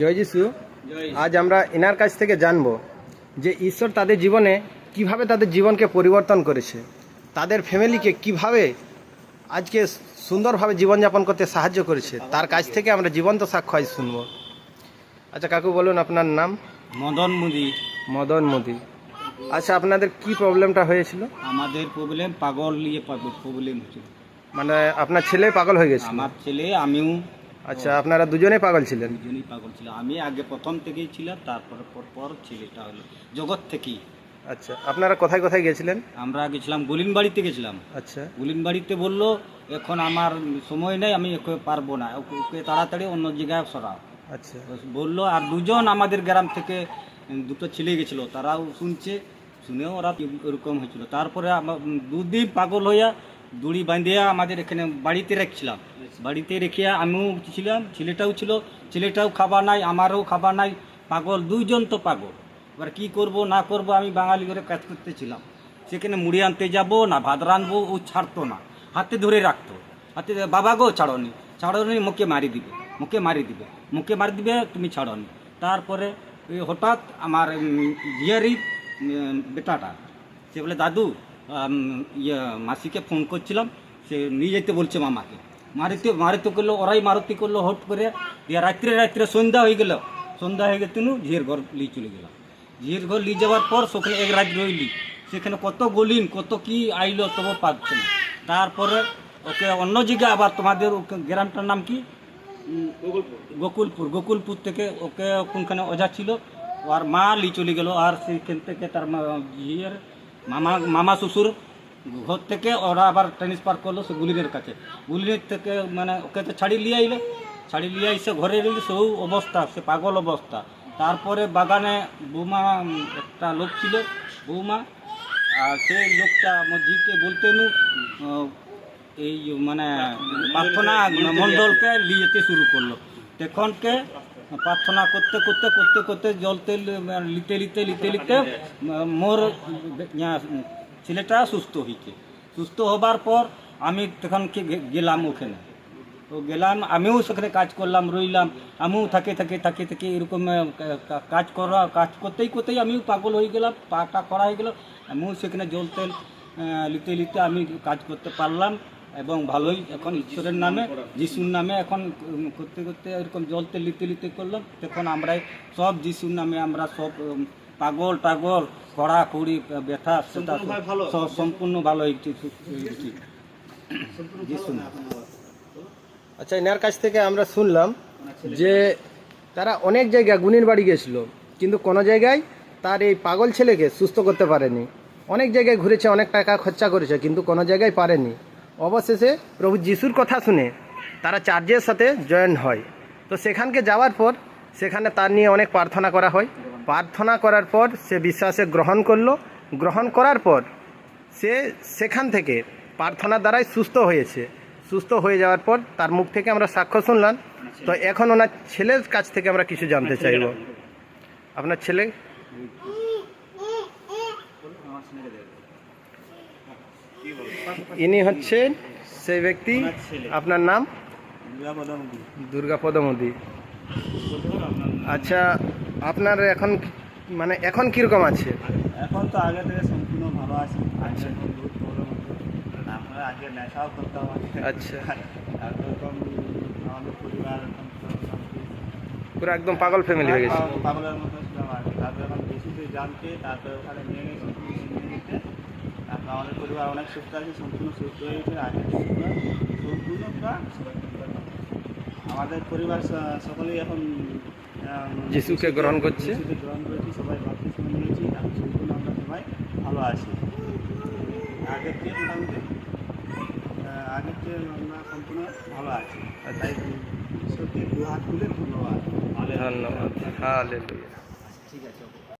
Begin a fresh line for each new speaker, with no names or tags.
জয় যিশু। আজ আমরা এনার কাছ থেকে জানব যে ঈশ্বর তাদের জীবনে কীভাবে তাদের জীবনকে পরিবর্তন করেছে তাদের ফ্যামিলিকে কীভাবে আজকে সুন্দরভাবে জীবনযাপন করতে সাহায্য করেছে তার কাছ থেকে আমরা জীবন্ত সাক্ষ্য আজ শুনব। আচ্ছা কাকু বলুন আপনার নাম?
মদন মুদি।
মদন মোদি। আচ্ছা আপনাদের কি প্রবলেমটা হয়েছিল?
আমাদের প্রবলেম পাগল নিয়ে প্রবলেম হচ্ছে
মানে আপনার ছেলে পাগল হয়ে গেছে?
আমার ছেলে আমিও
আচ্ছা আপনারা দুজনেই পাগল ছিলেন?
দুজনেই পাগল ছিল আমি আগে প্রথম থেকেই ছিলাম তারপরে পর পর ছেলেটা হলো জগৎ থেকেই।
আচ্ছা আপনারা কোথায় কোথায় গেছিলেন
আমরা গেছিলাম গলিন বাড়িতে গেছিলাম।
আচ্ছা।
গুলিন বাড়িতে বলল এখন আমার সময় নেই আমি ওকে পারব না ওকে তাড়াতাড়ি অন্য জায়গায় সরাও।
আচ্ছা।
বলল আর দুজন আমাদের গ্রাম থেকে দুটো ছেলে গেছিল তারাও শুনছে শুনেও ওরা এরকম হয়েছিল। তারপরে দুদিন পাগল হইয়া দড়ি বাঁধিয়া আমাদের এখানে বাড়িতে রাখছিলাম। বাড়িতে রেখে আমিও ছিলাম ছেলেটাও ছিল ছেলেটাও খাবার নাই আমারও খাবার নাই পাগল দুইজন তো পাগল। এবার কী করব না করব আমি বাঙালি করে কাজ করতেছিলাম সেখানে মুড়ি আনতে যাব না ভাত রাঁধবো ও ছাড়তো না। হাতে ধরে রাখতো। হাতে বাবা গো ছাড়নি। ছাড়নি মুখে মারি দিবে মুখে মারি দিবে মুখে মারি দিবে তুমি ছাড়নি। তারপরে হঠাৎ আমার উম, জিয়ারির বেটাটা সে বলে দাদু ইয়ে মাসিকে ফোন করছিলাম, সে নিয়ে যেতে বলছে মামাকে। মারিতে মারিতে করল, ওরাই মারুতি করল, হট করে। দিয়ে রাত্রে রাত্রে সন্ধ্যা হয়ে গেল। সন্ধ্যা হয়ে গেছে ঝিয়ের ঘর নিয়ে চলে গেলাম ঝিয়ের ঘর নিয়ে যাওয়ার পর সেখানে এক রাত রইলি। সেখানে কত গলিন, কত কি আইলো তবু পাচ্ছে না। তারপরে ওকে অন্য জায়গায় আবার তোমাদের গ্রামটার নাম কি? গোকুলপুর। গোকুলপুর থেকে ওকে কোনখানে ওঝা ছিল আর মা লি চলে গেল। আর সেইখান থেকে তার মা- ঝিয়ের মামা মামা শ্বশুর ঘর থেকে ওরা আবার ট্রান্সফার করল সে গুলিনের কাছে। গুলিনের থেকে মানে ওকে তো ছাড়ি নিয়ে আইলো। ছাড়ি লিয়ে এসে ঘরে রইলি সেই অবস্থা সে পাগল অবস্থা। তারপরে বাগানে বৌমা একটা লোক ছিল বৌমা আর সেই লোকটা আমার জিকে বলতে নু আহ, এই মানে প্রার্থনা মণ্ডলকে নিয়ে যেতে শুরু করল। তখনকে প্রার্থনা করতে করতে করতে করতে জলতে লিতে লিতে লিতে লিতে মোর ছেলেটা সুস্থ হয়েছে সুস্থ হবার পর আমি তখন গেলাম ওখানে। তো গেলাম, আমিও সেখানে কাজ করলাম, রইলাম, আমিও থাকে থাকে থাকে থাকে এরকম কাজ করা, কাজ করতেই করতেই আমিও পাগল হয়ে গেলাম, পাটা করা হয়ে গেল আমিও সেখানে জল তেল লিতে লিতে আমি কাজ করতে পারলাম। এবং ভালোই এখন ঈশ্বরের নামে যিশুর নামে এখন করতে করতে এরকম জলতে লিতে লিতে করলাম তখন আমরা সব যিশুর নামে আমরা সব পাগল টাগল কড়া কড়ি ব্যথা সেটা সব সম্পূর্ণ ভালো হয়েছে যিশুর নামে।
আচ্ছা এনার কাছ থেকে আমরা শুনলাম যে তারা অনেক জায়গায় গুণের বাড়ি গেছিল কিন্তু কোনো জায়গায় তার এই পাগল ছেলেকে সুস্থ করতে পারেনি। অনেক জায়গায় ঘুরেছে অনেক টাকা খরচা করেছে কিন্তু কোনো জায়গায় পারেনি। অবশেষে প্রভু যিশুর কথা শুনে তারা চার্চের সাথে জয়েন হয়। তো সেখানকে যাওয়ার পর সেখানে তার নিয়ে অনেক প্রার্থনা করা হয়। প্রার্থনা করার পর সে বিশ্বাসে গ্রহণ করল। গ্রহণ করার পর সে সেখান থেকে প্রার্থনার দ্বারাই সুস্থ হয়েছে। সুস্থ হয়ে যাওয়ার পর তার মুখ থেকে আমরা সাক্ষ্য শুনলাম। তো এখন ওনার ছেলের কাছ থেকে আমরা কিছু জানতে চাইব। আপনার ছেলে? ইনি হচ্ছেন সেই ব্যক্তি আপনার নাম? দুর্গাপদ মোদী আচ্ছা আপনার এখন মানে এখন কীরকম আছে?
এখন তো আগে থেকে সম্পূর্ণ ভালো আছে। তারপরে আগে নেশাও করতাম।
আচ্ছা।
আমাদের পরিবার
পুরো একদম পাগল ফ্যামিলি হয়ে গেছে।
পাগলের মতো ছিলাম আর। তারপরে এখন বেশিতে জানতে তারপরে ওখানে নিয়ে গেছি আমাদের পরিবার অনেক সুস্থ আছে সম্পূর্ণ সুস্থ হয়েছে আগে থেকে পুরো সম্পূর্ণ আমাদের পরিবার সকলেই এখন
যিশুকে গ্রহণ করছে।
গ্রহণ করেছি সবাই বাপ্তিস্ম নিয়েছি এখন সম্পূর্ণ আমরা সবাই ভালো আছি। আগের চেয়ে মোটামুটি আগের চেয়ে আমরা সম্পূর্ণ ভালো আছি। তাই ঈশ্বরকে দু হাত তুলে ধন্যবাদ।
ধন্যবাদ। হালেলুয়া।
ঠিক আছে ওকে।